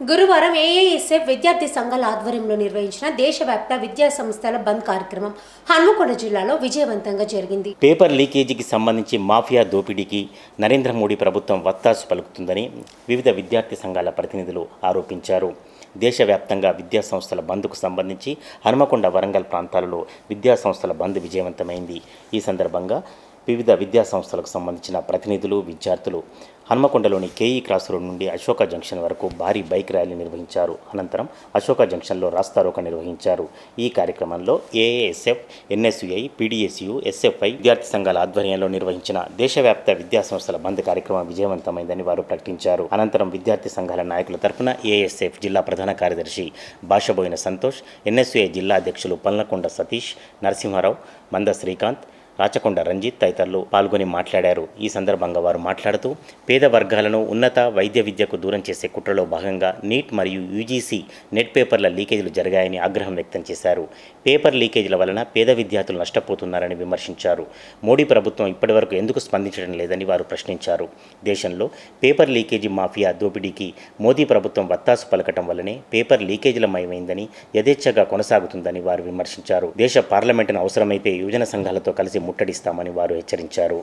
గురువారం ఏఐఎస్ఎఫ్ విద్యార్థి సంఘాల ఆధ్వర్యంలో నిర్వహించిన దేశవ్యాప్త విద్యా సంస్థల బంద్ కార్యక్రమం హన్మకొండ జిల్లాలో విజయవంతంగా జరిగింది. పేపర్ లీకేజీకి సంబంధించి మాఫియా దోపిడీకి నరేంద్ర మోడీ ప్రభుత్వం వత్తాసు పలుకుతుందని వివిధ విద్యార్థి సంఘాల ప్రతినిధులు ఆరోపించారు. దేశవ్యాప్తంగా విద్యా సంస్థల బంద్కు సంబంధించి హనుమకొండ వరంగల్ ప్రాంతాలలో విద్యా సంస్థల బంద్ విజయవంతమైంది. ఈ సందర్భంగా వివిధ విద్యా సంస్థలకు సంబంధించిన ప్రతినిధులు విద్యార్థులు హన్మకొండలోని కేఈ క్రాస్ రోడ్ నుండి అశోక జంక్షన్ వరకు భారీ బైక్ ర్యాలీ నిర్వహించారు. అనంతరం అశోక జంక్షన్లో రాస్తారోక నిర్వహించారు. ఈ కార్యక్రమంలో ఏఏఎస్ఎఫ్ ఎన్ఎస్యుఐ పీడీఎస్యు ఎస్ఎఫ్ఐ విద్యార్థి సంఘాల ఆధ్వర్యంలో నిర్వహించిన దేశవ్యాప్త విద్యా సంస్థల బంద్ కార్యక్రమం విజయవంతమైందని వారు ప్రకటించారు. అనంతరం విద్యార్థి సంఘాల నాయకుల తరపున ఏఎస్ఎఫ్ జిల్లా ప్రధాన కార్యదర్శి భాషబోయిన సంతోష్ ఎన్ఎస్యుఐ జిల్లా అధ్యక్షులు పల్నకొండ సతీష్ నరసింహారావు మంద శ్రీకాంత్ రాచకొండ రంజిత్ తదితరులు పాల్గొని మాట్లాడారు. ఈ సందర్భంగా వారు మాట్లాడుతూ పేద వర్గాలను ఉన్నత వైద్య విద్యకు దూరం చేసే కుట్రలో భాగంగా నీట్ మరియు యూజీసీ నెట్ పేపర్ల లీకేజీలు జరిగాయని ఆగ్రహం వ్యక్తం చేశారు. పేపర్ లీకేజీల వలన పేద విద్యార్థులు నష్టపోతున్నారని విమర్శించారు. మోడీ ప్రభుత్వం ఇప్పటివరకు ఎందుకు స్పందించడం లేదని వారు ప్రశ్నించారు. దేశంలో పేపర్ లీకేజీ మాఫియా దోపిడీకి మోదీ ప్రభుత్వం వత్తాసు పలకటం వల్లనే పేపర్ లీకేజీల మయమైందని యథేచ్ఛగా కొనసాగుతుందని వారు విమర్శించారు. దేశ పార్లమెంటును అవసరమైతే యువజన సంఘాలతో కలిసి ముట్టడిస్తామని వారు హెచ్చరించారు.